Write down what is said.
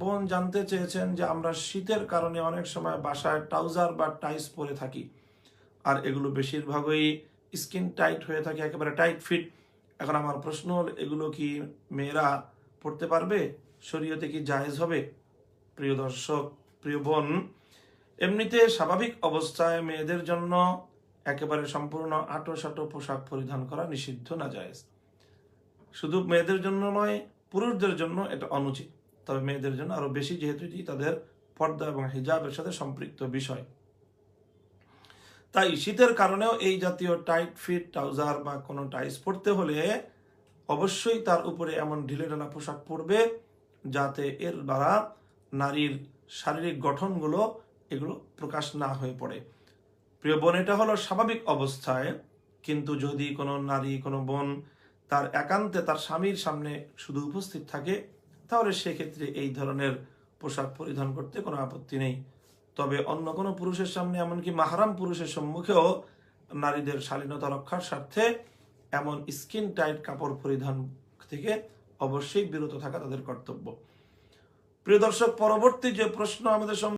বোন জানতে চেয়েছেন যে আমরা শীতের কারণে অনেক সময় বাসায় ট্রাউজার বা টাইস পরে থাকি। আর এগুলো বেশিরভাগই স্কিন টাইট হয়ে থাকে, একেবারে টাইট ফিট। এখন আমার প্রশ্ন হল, এগুলো কি মেয়েরা পড়তে পারবে? শরীয়তে কি জায়েজ হবে? প্রিয় দর্শক, প্রিয় বোন, এমনিতে স্বাভাবিক অবস্থায় মেয়েদের জন্য একেবারে সম্পূর্ণ আটো সাটো পোশাক পরিধান করা নিষিদ্ধ না জায়েজ। শুধু মেয়েদের জন্য নয়, পুরুষদের জন্য এটা অনুচিত। তবে মেয়েদের জন্য আরও বেশি যেহেতু এটি তাদের পর্দা এবং হিজাবের সাথে সম্পৃক্ত বিষয়। তাই শীতের কারণেও এই জাতীয় টাইট ফিট, ট্রাউজার বা কোনো টাইস পরতে হলে অবশ্যই তার উপরে এমন ঢিলেঢালা পোশাক পরবে যাতে এর দ্বারা নারীর শারীরিক গঠনগুলো এগুলো প্রকাশ না হয়ে পড়ে। প্রিয় বোন, এটা হলো স্বাভাবিক অবস্থায়, কিন্তু যদি কোনো নারী, কোনো বোন তার একান্তে তার স্বামীর সামনে শুধু উপস্থিত থাকে তাহলে সেক্ষেত্রে এই ধরনের পোশাক পরিধান করতে কোনো আপত্তি নেই। তবে অন্য কোনো পুরুষের সামনে, এমনকি মাহারাম পুরুষের সম্মুখেও নারীদের শালীনতা রক্ষার স্বার্থে এমন স্কিন টাইট কাপড় পরিধান থেকে অবশ্যই বিরত থাকা তাদের কর্তব্য। প্রিয় দর্শক, পরবর্তী যে প্রশ্ন আমাদের